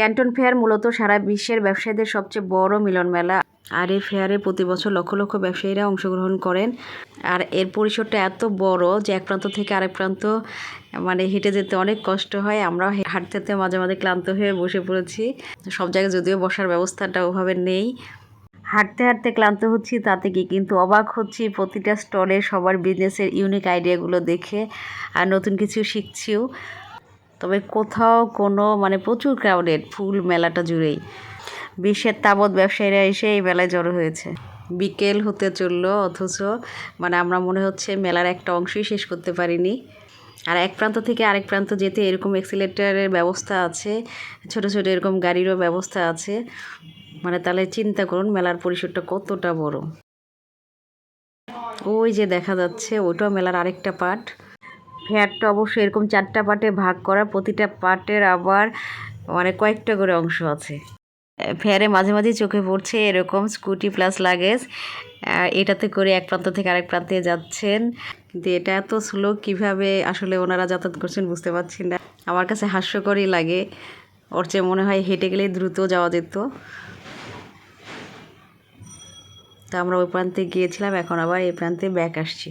Canton fair মূলত সারা বিশ্বের ব্যবসায়ীদের সবচেয়ে বড় মিলন মেলা আর এই ফেয়ারে প্রতি বছর লক্ষ লক্ষ ব্যবসায়ীরা অংশগ্রহণ করেন। আর এর পরিসরটা এত বড় যে এক প্রান্ত থেকে আরেক প্রান্ত মানে হেঁটে যেতে অনেক কষ্ট হয়। আমরা হাঁটতে হাঁটতে মাঝে মাঝে ক্লান্ত হয়ে বসে পড়েছি। সব জায়গায় যদিও বসার ব্যবস্থাটা ওভাবে নেই। হাঁটতে হাঁটতে ক্লান্ত হচ্ছি, তাতে কি কিন্তু অবাক হচ্ছি। প্রতিটা স্টলে সবার বিজনেসের ইউনিক আইডিয়াগুলো দেখে। আর নতুন কিছু শিখছিও। তবে কোথাও কোনো মানে প্রচুর ক্রাউডেড ফুল মেলাটা জুড়েই। বিশ্বের তাবৎ ব্যবসায়ীরা এসে এই মেলায় জড়ো হয়েছে। বিকেল হতে চলল অথচ মানে আমরা মনে হচ্ছে মেলার একটা অংশই শেষ করতে পারিনি। আর এক প্রান্ত থেকে আরেক প্রান্ত যেতে এরকম এক্সিলেটারের ব্যবস্থা আছে, ছোট ছোট এরকম গাড়িরও ব্যবস্থা আছে। মানে তাহলে চিন্তা করুন মেলার পরিসরটা কতটা বড়। ওই যে দেখা যাচ্ছে ওটাও মেলার আরেকটা পার্ট ফেয়ারটা অবশ্যই এরকম চারটা পার্টে ভাগ করা, প্রতিটা পার্টের আবার মানে কয়েকটা করে অংশ আছে। ফেয়ারে মাঝে মাঝে চোখে পড়ছে এরকম স্কুটি প্লাস লাগেজ। এটাতে করে এক প্রান্ত থেকে আরেক প্রান্তে যাচ্ছেন। কিন্তু এটা এত স্লো কীভাবে আসলে ওনারা যাতায়াত করছেন বুঝতে পারছি না। আমার কাছে হাস্যকরই লাগে। ওর চেয়ে মনে হয় হেঁটে গেলে দ্রুত যাওয়া যেত। তা আমরা ওই প্রান্তে গিয়েছিলাম, এখন আবার এই প্রান্তে ব্যাক আসছি।